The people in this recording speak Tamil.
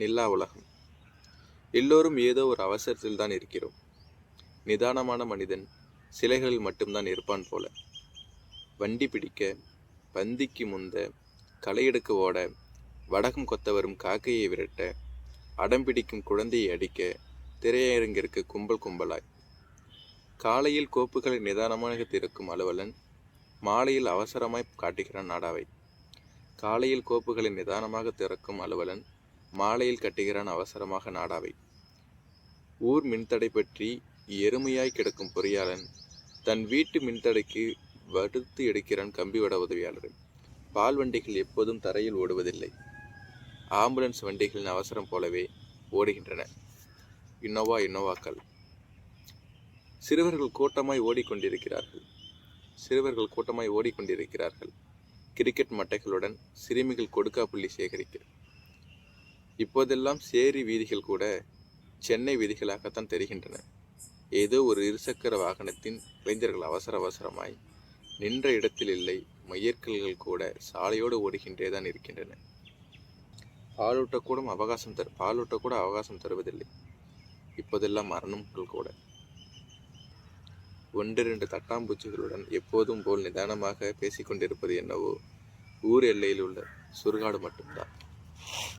நில்லா உலகம். எல்லோரும் ஏதோ ஒரு அவசரத்தில் தான் இருக்கிறோம். நிதானமான மனிதன் சிலைகளில் மட்டும்தான் இருப்பான் போல. வண்டி பிடிக்க பந்திக்கு முந்த களையெடுக்க ஓட வடகம் கொத்த வரும் காக்கையை விரட்ட அடம்பிடிக்கும் குழந்தையை அடிக்க திரையரங்கிற்கு கும்பல் கும்பலாய். காலையில் கோப்புகளை நிதானமாக திறக்கும் அலுவலன் மாலையில் அவசரமாய் காட்டுகிறான் நாடாவை. காலையில் கோப்புகளை நிதானமாக திறக்கும் அலுவலன் மாலையில் கட்டுகிறான் அவசரமாக நாடாவை. ஊர் மின்தடை பற்றி எருமையாய் கிடக்கும் பொறியாளன் தன் வீட்டு மின்தடைக்கு வடுத்து எடுக்கிறான் கம்பிவட உதவியாளர் பால் வண்டிகள் எப்போதும் தரையில் ஓடுவதில்லை. ஆம்புலன்ஸ் வண்டிகளின் அவசரம் போலவே ஓடுகின்றன. இன்னோவா இன்னோவாக்கள். சிறுவர்கள் கூட்டமாய் ஓடிக்கொண்டிருக்கிறார்கள். சிறுவர்கள் கூட்டமாய் ஓடிக்கொண்டிருக்கிறார்கள். கிரிக்கெட் மட்டைகளுடன் சிறுமிகள் கொடுக்கா புள்ளி சேகரிக்க இப்போதெல்லாம் சேரி வீதிகள் கூட சென்னை வீதிகளாகத்தான் தெரிகின்றன. ஏதோ ஒரு இருசக்கர வாகனத்தின் இளைஞர்கள் அவசர அவசரமாய் நின்ற இடத்தில் இல்லை மையற்கல்கள் கூட சாலையோடு ஓடுகின்றே தான் இருக்கின்றன. பாலூட்டக்கூடம் அவகாசம் தரு பாலூட்டக்கூட அவகாசம் தருவதில்லை. இப்போதெல்லாம் மரணங்கள் கூட. ஒன்றிரண்டு தட்டாம்பூச்சிகளுடன் எப்போதும் போல் நிதானமாக பேசிக்கொண்டிருப்பது என்னவோ ஊர் எல்லையில் உள்ள சுருகாடு மட்டும்தான்.